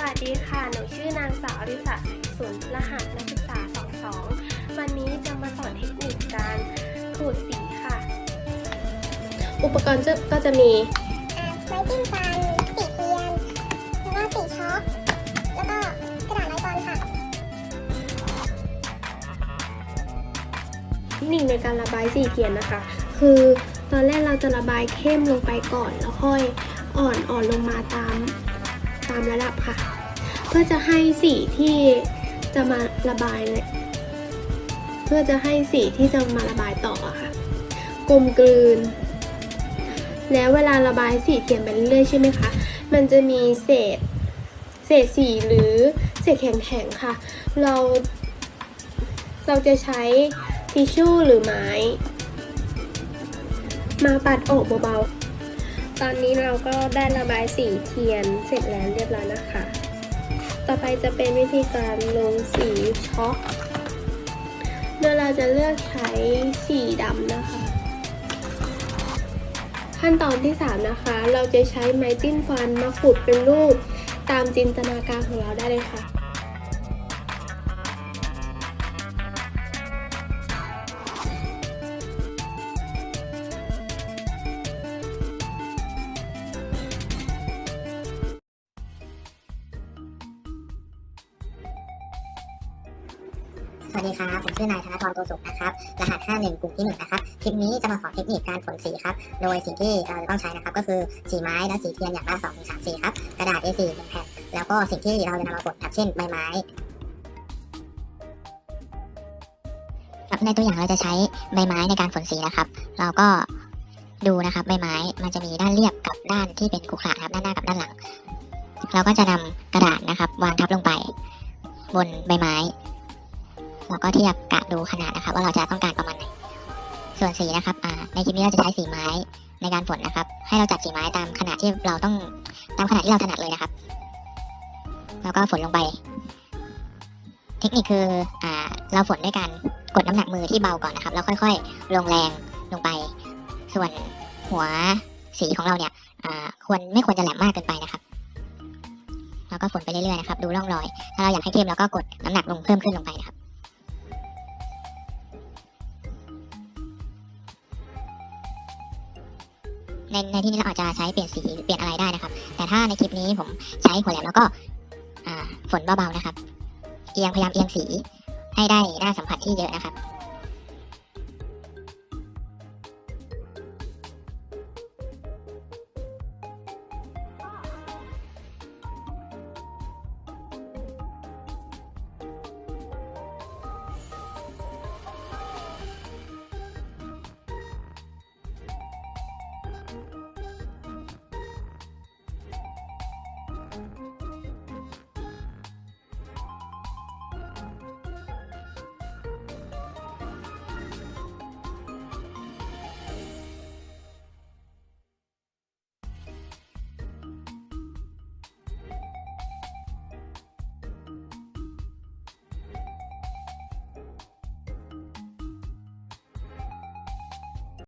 วัสดีค่ะ หนูชื่อนางสาวอริสาสุนรหัสนักศึกษา 22 วันนี้จะมาสอนเทคนิคการขูดสีค่ะ อุปกรณ์จะก็จะมีอ่าไม้จิ้มฟันสีเทียน แล้วก็สีช็อกแล้วก็กระดาษไม้บอลค่ะเทคนิคในการระบายสีเทียนนะคะ คือตอนแรกเราจะระบายเข้มลงไปก่อน แล้วค่อยอ่อนอ่อนลงมาตาม ตามระดับค่ะ เพื่อจะให้สีที่จะมาระบายเนี่ยเพื่อจะให้สีที่จะมาระบายต่อค่ะ กลมกลืน แล้วเวลาระบายสีเทียนไปเรื่อยๆใช่ไหมคะ มันจะมีเศษ เศษสีหรือเศษแข็งๆค่ะ เรา เราจะใช้ทิชชู่หรือไม้ มาปัดออกเบาๆ ตอนนี้เราก็ได้ระบายสีเทียนเสร็จแล้วเรียบร้อยนะคะ ต่อไปจะเป็นวิธีการลงสีช็อกโดยเราจะเลือกใช้สีดำนะคะ ขั้นตอนที่ 3 นะคะ เราจะใช้ไม้จิ้มฟันมาขูดเป็นรูปตามจินตนาการของเราได้เลยค่ะ วัสดีครับ ผมชื่อนายธนทรโตสุขนะครับ รหัส 51 กลุ่มที่ 1 นะครับ คลิปนี้จะมาสอนเทคนิคการฝนสีครับ โดยสิ่งที่เราจะต้องใช้นะครับ ก็คือสีไม้และสีเทียนอย่างละ2ถึง3สีครับ กระดาษ A4 หนึ่งแผ่น แล้วก็สิ่งที่เราจะนำมาฝนครับเช่นใบไม้ครับในตัวอย่างเราจะใช้ใบไม้ในการฝนสีนะครับ เราก็ดูนะครับใบไม้มันจะมีด้านเรียบกับด้านที่เป็นขรุขระครับด้านหน้ากับด้านหลัง เราก็จะนำกระดาษนะครับ วางทับลงไป บนใบไม้ เราก็เทียบกะดูขนาดนะครับ ว่าเราจะต้องการประมาณไหน ส่วนสีนะครับในคลิปนี้เราจะใช้สีไม้ในการฝนนะครับ ให้เราจัดสีไม้ตามขนาดที่เราต้องตามขนาดที่เราถนัดเลยนะครับ แล้วก็ฝนลงไป เทคนิคคืออเราฝนด้วยการกดน้ำหนักมือที่เบาก่อนนะครับ แล้วค่อยๆ ลงแรงลงไป ส่วนหัวสีของเราเนี่ยควรไม่ควรจะแหลมมากเกินไปนะครับแล้วก็ฝนไปเรื่อยๆนะครับ ดูร่องรอย ถ้าเราอยากให้เข้มเราก็กดน้ำหนักลงเพิ่มขึ้นลงไปนะครับ ในในที่นี้เราอาจจะใช้เปลี่ยนสีเปลี่ยนอะไรได้นะครับ แต่ถ้าในคลิปนี้ผมใช้หัวแหลมแล้วก็ฝนเบาๆนะครับ เอียงพยายามเอียงสีให้ได้หน้าสัมผัสที่เยอะนะครับ